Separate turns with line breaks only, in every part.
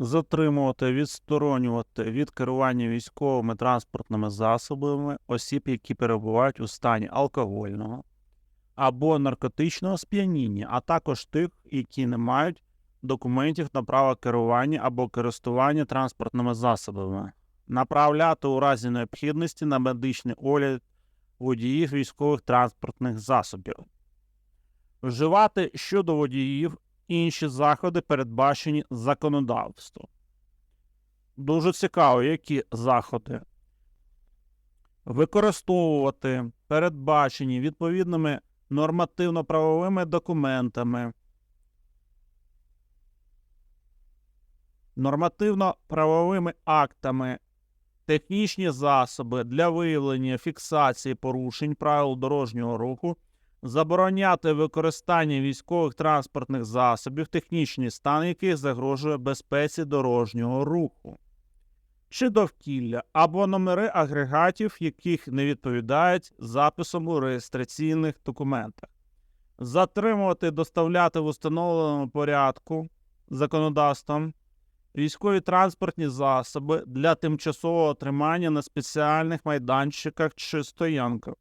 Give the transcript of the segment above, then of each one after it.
затримувати, відсторонювати від керування військовими транспортними засобами осіб, які перебувають у стані алкогольного або наркотичного сп'яніння, а також тих, які не мають документів на право керування або користування транспортними засобами, направляти у разі необхідності на медичний огляд водіїв військових транспортних засобів, вживати щодо водіїв інші заходи, передбачені законодавством. Дуже цікаво, які заходи використовувати передбачені відповідними нормативно-правовими документами, нормативно-правовими актами, технічні засоби для виявлення фіксації порушень правил дорожнього руху, забороняти використання військових транспортних засобів, технічний стан яких загрожує безпеці дорожнього руху, чи довкілля або номери агрегатів, яких не відповідають записом у реєстраційних документах, затримувати, доставляти в установленому порядку законодавством військові транспортні засоби для тимчасового тримання на спеціальних майданчиках чи стоянках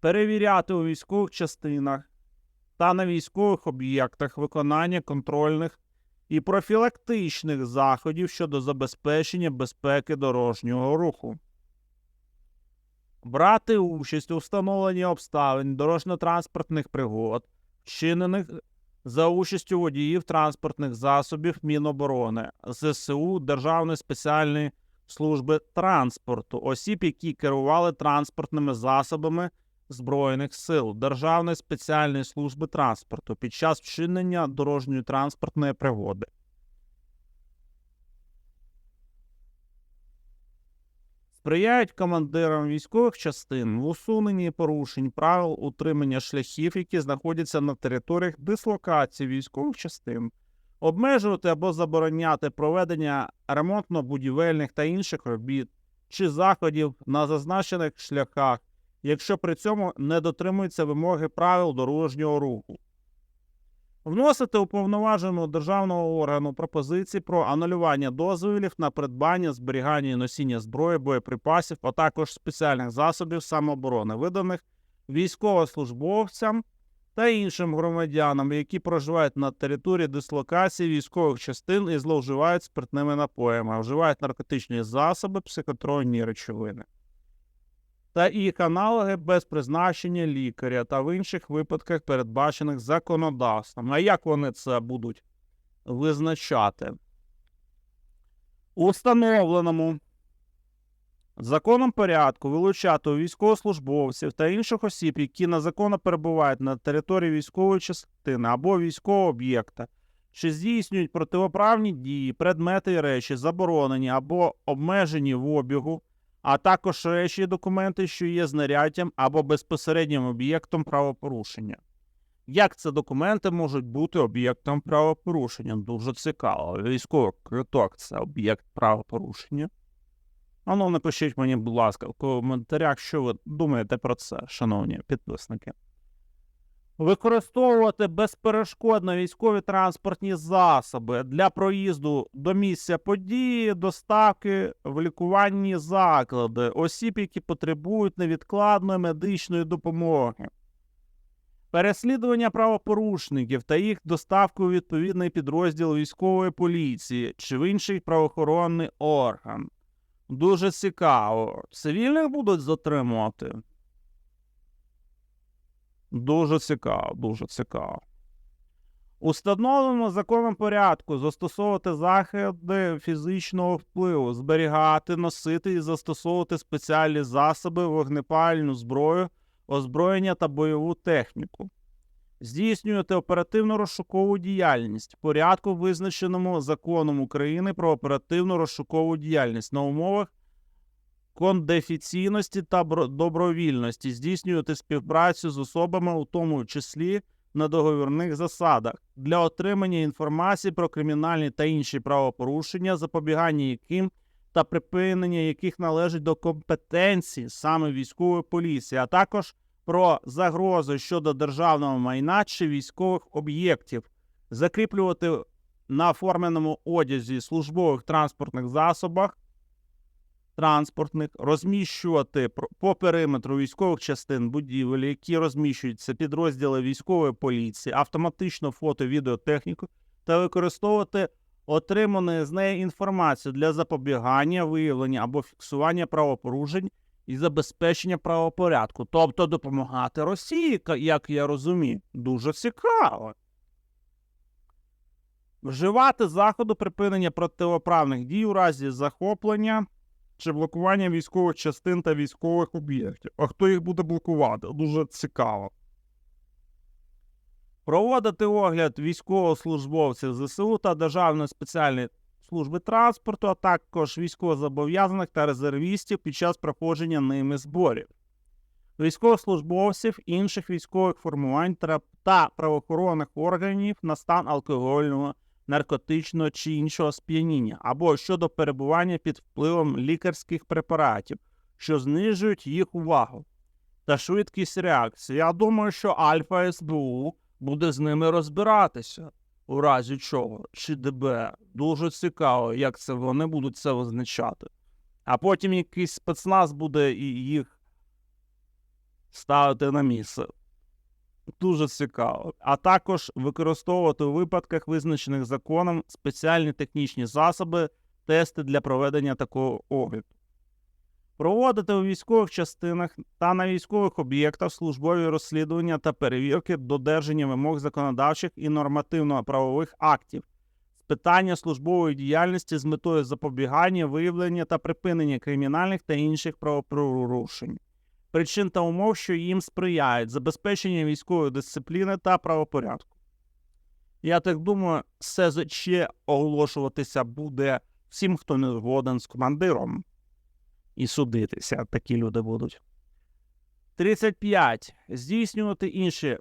перевіряти у військових частинах та на військових об'єктах виконання контрольних і профілактичних заходів щодо забезпечення безпеки дорожнього руху, брати участь у встановленні обставин дорожньо-транспортних пригод, вчинених за участю водіїв транспортних засобів Міноборони, ЗСУ, Державної спеціальної служби транспорту, осіб, які керували транспортними засобами Збройних сил Державної спеціальної служби транспорту під час вчинення дорожньої транспортної пригоди. Сприяють командирам військових частин в усуненні порушень правил утримання шляхів, які знаходяться на територіях дислокації військових частин, обмежувати або забороняти проведення ремонтно-будівельних та інших робіт чи заходів на зазначених шляхах якщо при цьому не дотримуються вимоги правил дорожнього руху. Вносити уповноваженого державного органу пропозиції про анулювання дозволів на придбання, зберігання і носіння зброї, боєприпасів, а також спеціальних засобів самооборони, виданих військовослужбовцям та іншим громадянам, які проживають на території дислокації військових частин і зловживають спиртними напоями, вживають наркотичні засоби, психотронні речовини та їх аналоги без призначення лікаря та в інших випадках, передбачених законодавством. А як вони це будуть визначати? У встановленому законом порядку вилучати військовослужбовців та інших осіб, які незаконно перебувають на території військової частини або військового об'єкта, що здійснюють противоправні дії, предмети і речі, заборонені або обмежені в обігу а також речі і документи, що є знаряддям або безпосереднім об'єктом правопорушення. Як це документи можуть бути об'єктом правопорушення? Дуже цікаво. Військовий квиток це об'єкт правопорушення. А ну, напишіть мені, будь ласка, в коментарях, що ви думаєте про це, шановні підписники використовувати безперешкодно військові транспортні засоби для проїзду до місця події, доставки в лікувальні заклади, осіб, які потребують невідкладної медичної допомоги. Переслідування правопорушників та їх доставку у відповідний підрозділ військової поліції чи в інший правоохоронний орган. Дуже цікаво. Цивільних будуть затримувати. Дуже цікаво, дуже цікаво. Установлено законом порядку застосовувати заходи фізичного впливу, зберігати, носити і застосовувати спеціальні засоби, вогнепальну зброю, озброєння та бойову техніку, здійснювати оперативно розшукову діяльність в порядку, визначеному законом України про оперативну розшукову діяльність на умовах кондефіційності та добровільності, здійснювати співпрацю з особами, у тому числі на договірних засадах, для отримання інформації про кримінальні та інші правопорушення, запобігання яким та припинення яких належить до компетенції саме військової поліції, а також про загрози щодо державного майна чи військових об'єктів, закріплювати на форменому одязі службових транспортних засобах транспортних, розміщувати по периметру військових частин будівель, які розміщуються підрозділи військової поліції, автоматично фото, відеотехніку та використовувати отриману з неї інформацію для запобігання, виявлення або фіксування правопорушень і забезпечення правопорядку, тобто допомагати Росії, як я розумію, дуже цікаво. Вживати заходу припинення протиправних дій у разі захоплення чи блокування військових частин та військових об'єктів. А хто їх буде блокувати? Дуже цікаво. Проводити огляд військовослужбовців ЗСУ та Державної спеціальної служби транспорту, а також військовозобов'язаних та резервістів під час проходження ними зборів. Військовослужбовців інших військових формувань та правоохоронних органів на стан алкогольного, наркотичного чи іншого сп'яніння, або щодо перебування під впливом лікарських препаратів, що знижують їх увагу та швидкість реакції. Я думаю, що Альфа СБУ буде з ними розбиратися, у разі чого, чи ДБ. Дуже цікаво, як це вони будуть це визначати. А потім якийсь спецназ буде їх ставити на місце. Дуже цікаво. А також використовувати у випадках, визначених законом, спеціальні технічні засоби, тести для проведення такого огляду. Проводити у військових частинах та на військових об'єктах службові розслідування та перевірки додержання вимог законодавчих і нормативно-правових актів з питання службової діяльності з метою запобігання, виявлення та припинення кримінальних та інших правопорушень причин та умов, що їм сприяють забезпечення військової дисципліни та правопорядку. Я так думаю, СЗЧ оголошуватися буде всім, хто не згоден з командиром. І судитися такі люди будуть. 35. Здійснювати інші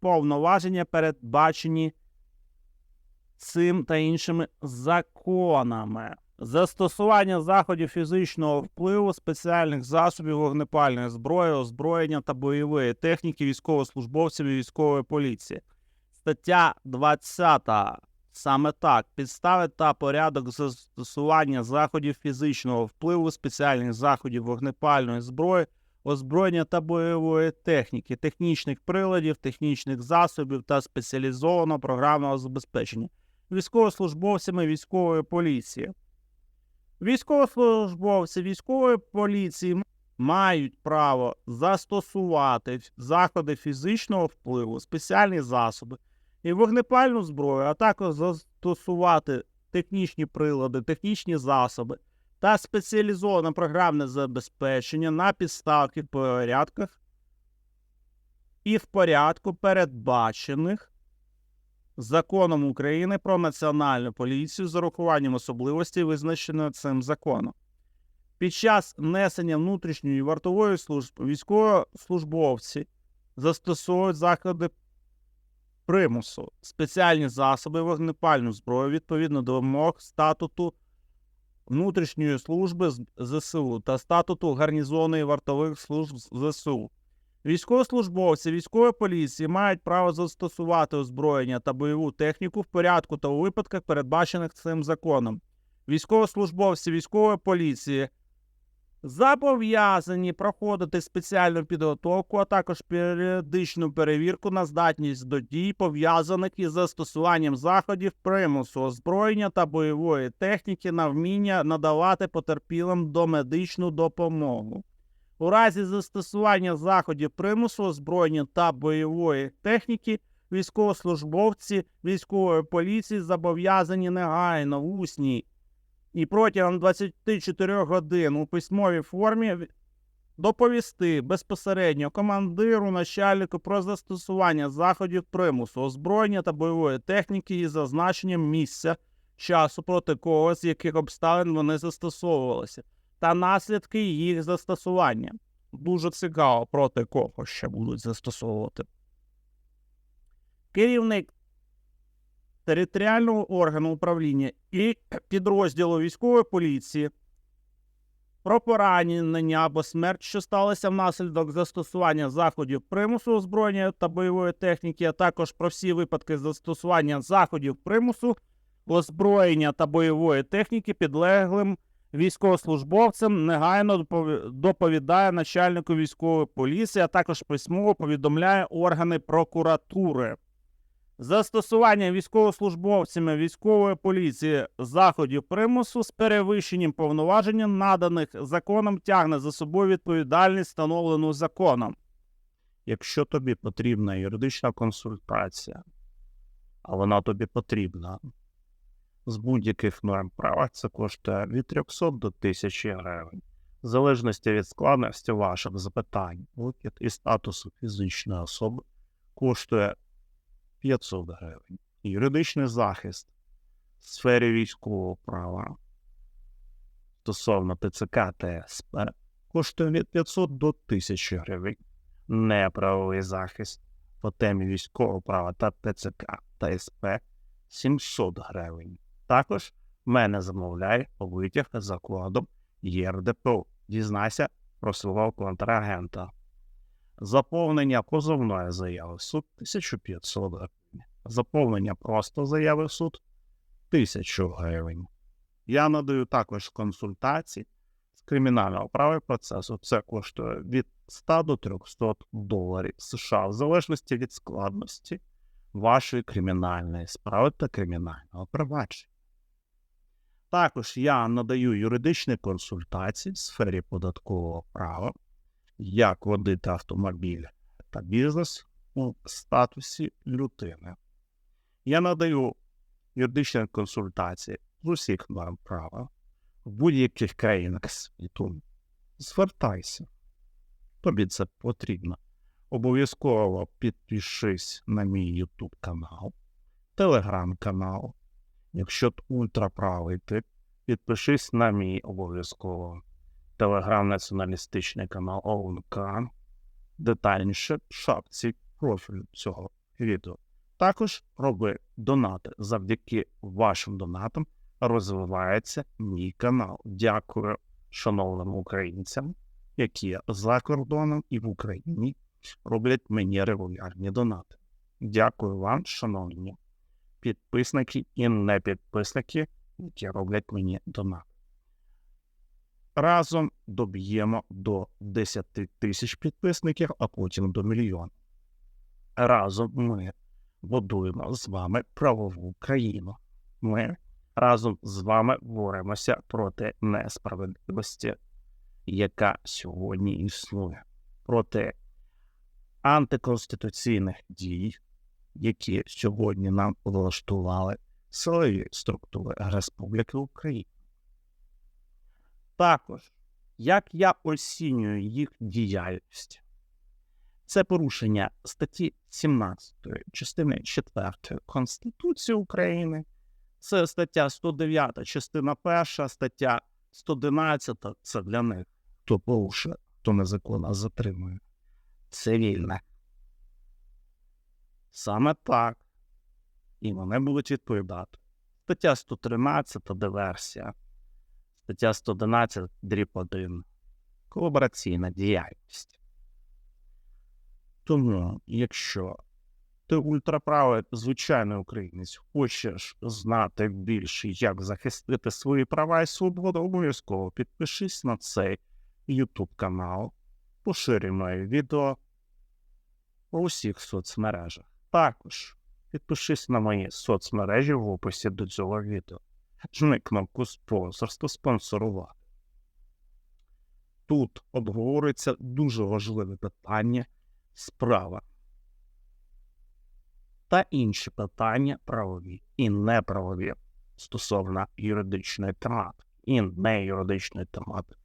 повноваження, передбачені цим та іншими законами. Застосування заходів фізичного впливу, спеціальних засобів вогнепальної зброї, озброєння та бойової техніки військовослужбовців і військової поліції. Стаття 20. Саме так, підстави та порядок застосування заходів фізичного впливу, спеціальних заходів вогнепальної зброї, озброєння та бойової техніки, технічних приладів, технічних засобів та спеціалізованого програмного забезпечення військовослужбовцями військової поліції. Військовослужбовці військової поліції мають право застосувати заходи фізичного впливу, спеціальні засоби і вогнепальну зброю, а також застосувати технічні прилади, технічні засоби та спеціалізоване програмне забезпечення на підставах і порядках і в порядку передбачених Законом України про національну поліцію з урахуванням особливостей, визначених цим законом. Під час несення внутрішньої вартової служби військовослужбовці застосовують заходи примусу, спеціальні засоби вогнепальну зброю відповідно до вимог статуту внутрішньої служби ЗСУ та статуту гарнізонної вартових служб ЗСУ. Військовослужбовці військової поліції мають право застосувати озброєння та бойову техніку в порядку та у випадках, передбачених цим законом. Військовослужбовці військової поліції зобов'язані проходити спеціальну підготовку, а також періодичну перевірку на здатність до дій, пов'язаних із застосуванням заходів примусу, озброєння та бойової техніки на вміння надавати потерпілим домедичну допомогу. У разі застосування заходів примусу, озброєння та бойової техніки, військовослужбовці військової поліції зобов'язані негайно в усній і протягом 24 годин у письмовій формі доповісти безпосередньо командиру, начальнику про застосування заходів примусу, озброєння та бойової техніки із зазначенням місця, часу проти кого з яких обставин вони застосовувалися та наслідки їх застосування. Дуже цікаво, проти кого ще будуть застосовувати. Керівник територіального органу управління і підрозділу військової поліції про поранення або смерть, що сталося внаслідок застосування заходів примусу озброєння та бойової техніки, а також про всі випадки застосування заходів примусу озброєння та бойової техніки підлеглим військовослужбовцям негайно доповідає начальнику військової поліції, а також письмово повідомляє органи прокуратури. Застосування військовослужбовцями військової поліції заходів примусу з перевищенням повноважень, наданих законом, тягне за собою відповідальність, встановлену законом. Якщо тобі потрібна юридична консультація, а вона тобі потрібна з будь-яких норм права, це коштує від 300 до 1000 гривень, в залежності від складності ваших запитань, викид і статусу фізичної особи коштує 500 гривень. Юридичний захист в сфері військового права стосовно ТЦК та СП коштує від 500 до 1000 гривень. Неправовий захист по темі військового права та ТЦК та СП 700 гривень. Також мене замовляє витяг за кодом ЄРДПО. Дізнайся про свого контрагента. Заповнення позовної заяви в суд 1500 гривень. Заповнення просто заяви в суд 1000 гривень. Я надаю також консультації з кримінального права і процесу. Це коштує від 100 до 300 доларів США в залежності від складності вашої кримінальної справи та кримінального провадження. Також я надаю юридичні консультації в сфері податкового права, як водити автомобіль та бізнес у статусі людини. Я надаю юридичні консультації з усіх норм права в будь-яких країнах світу. Звертайся. Тобі це потрібно. Обов'язково підпишись на мій YouTube канал, Telegram канал. Якщо ти ультраправий тип, підпишись на мій обов'язково телеграм-націоналістичний канал ОУНК. Детальніше в шапці профілю цього відео. Також роби донати. Завдяки вашим донатам розвивається мій канал. Дякую шановним українцям, які за кордоном і в Україні роблять мені регулярні донати. Дякую вам, шановні підписники і непідписники, які роблять мені донат. Разом доб'ємо до 10 тисяч підписників, а потім до мільйона. Разом ми будуємо з вами правову країну. Ми разом з вами боремося проти несправедливості, яка сьогодні існує, проти антиконституційних дій, які сьогодні нам влаштували силові структури Республіки Україна. Також, як я оцінюю їх діяльність, це порушення статті 17 частини 4 Конституції України, це стаття 109, частина 1, стаття 111 це для них, хто порушує, хто незаконно затримує. Цивільне. Саме так. І вони будуть відповідати. Стаття 113 диверсія. Стаття 111 дріб 1. Колабораційна діяльність. Тому, якщо ти ультраправий звичайний українець, хочеш знати більше, як захистити свої права і свободу, обов'язково підпишись на цей YouTube канал, поширюй моє відео у всіх соцмережах. Також підпишись на мої соцмережі в описі до цього відео. Жми кнопку спонсорство спонсорувати. Тут обговорюється дуже важливе питання справа та інші питання правові і неправові стосовно юридичної тематики і неюридичної тематики.